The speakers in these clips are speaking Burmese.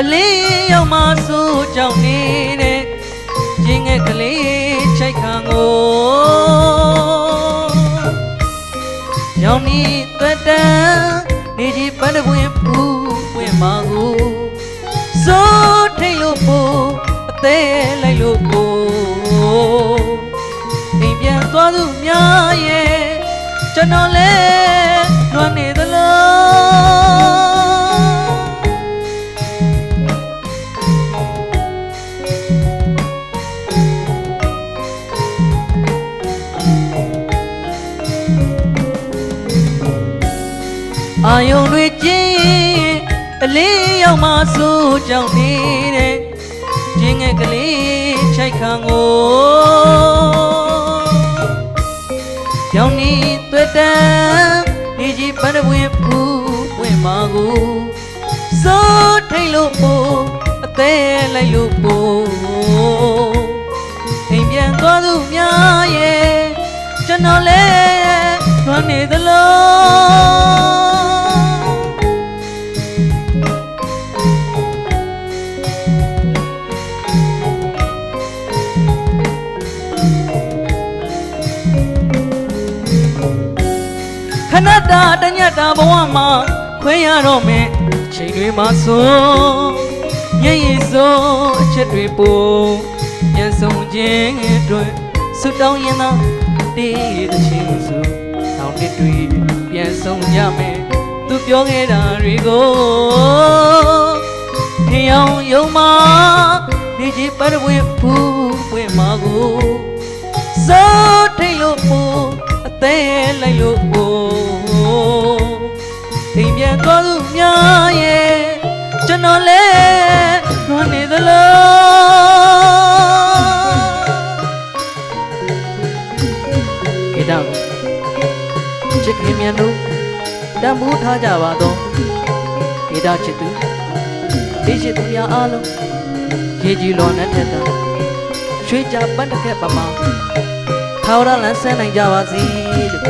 အာယုံတွေကျင်းအလေးရောက်မှဆိုကြောင့်နေတဲ့ကျင်းငယ်ကလေးချိုက်ခံကိုရောင်နီသွက်တန်းနေကြီးပန်းတပွင့်ပူပွင့်မာကိုစိုးထိတ်လို့ပို့အသေးလိုက်လို့ပို့အိမ်ပြန်သွားသူများရဲ့ကျွန်တော်လဲလွမ်းနေသလား အာယုံတွေကျင်းအလေးရောက်မှဆိုကြောင့်နေတဲ့ကျင်းငယ်ကလေးချိုက်ခံကိုရောင်နီသွက်တန်းနေကြီးပန်းတပွင့်ဖူးပွင့်မာကိုစိုးထိတ်လို့ပို့အသေးလိုက်လို့ပို့အိမ်ပြန်သွားသူများရဲ့ကျွန်တော်လဲလွမ်းနေသလား ခဏတာတညတာဘဝမှာခွင့်ရတော့မယ်အချိန်တွေမှာဆိုရည်ရည်ဆိုအချက်တွေပို့ညံဆုံးခြင်းအတွက်ဆုတောင်းရင်သာတည်တဲ့ချင်းဆိုနောက်တစ်တွေပြန်ဆုံးကြမယ်သူပြောခဲ့တာတွေကိုထင်အောင်ယုံမှာနေကြီးပတ်ဝဲဖူးပွင့်မှာကိုစိုးထိတ်လို့ပို့အသေးလိုက်လို့ များရဲ့ကျွန်တော်လဲလွန်နေသလားခေတ္တကိုချစ်ခင်မြန်တို့တန်ဖိုးထားကြပါတော့ခေတ္တချစ်သူဒီချစ်သူများအားလုံးရေကြီးလောနဲ့ထက်တာရွှေကြပန်းတစ်ခက်ပမာထာဝရလမ်းဆန်းနိုင်ကြပါစေလို့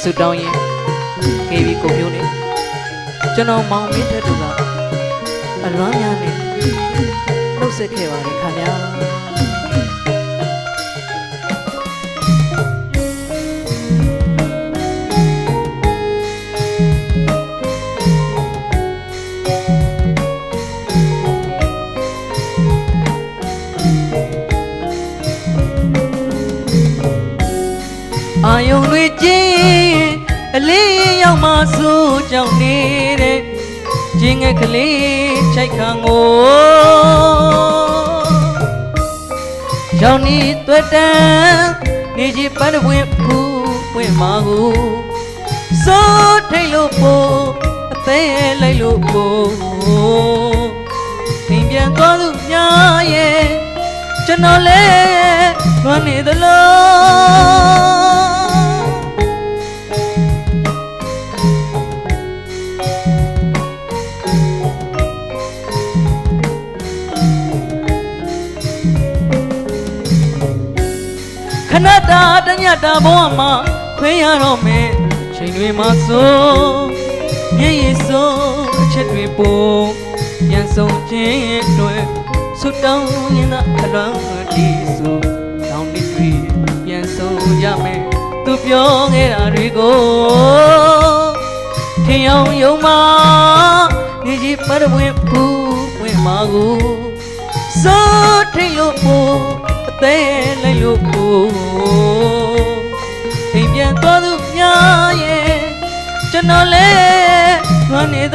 ဆုတောင်းရင်ကေဗီကိုမျိုးနေ ကျွန်တော်မောင်မင်းထက်သူကအလွမ်းများနဲ့နှုတ်ဆက်ခဲ့ပါတယ်ခင်ဗျာအာယုံတွေကျင်းအလေးရောက်မှဆိုကြောင့်နေတဲ့ကျ င်းငယ်ကလေးချိုက်ခံကိုရောင်နီသွက်တန်းနေကြီးပန်းတပွင့်ဖူးပွင့်မာကိုစိုးထိတ်လို့ပို့အသေးလိုက်လို့ပို့တင်ပြန်သွားသူများရဲ့ကျွန်တော်လဲလွမ်းနေသလား ခဏတာတညတာဘဝမှာခွင့်ရတော့မယ်ချိန်တွေမှာဆိုရည်ရည်ဆိုအချက်တွေပို့ပြန်ဆုံးခြင်းအတွက်ဆုတောင်းရင်သာအလွန်ဒီဆိုတောင်းတစ်တွေပြန်ဆုံးရမယ်သူပြောခဲ့တာတွေကိုထင်အောင်ယုံမှာဒီကြီးပတ်ဝဲဖူးဝင်မှာကိုစိုးထိတ်လို့ပို့အသေးလိုက်လို့ ပို့အိမ်ပြန်သွားသူများရဲ့ကျွန်တော်လဲလွမ်းနေသ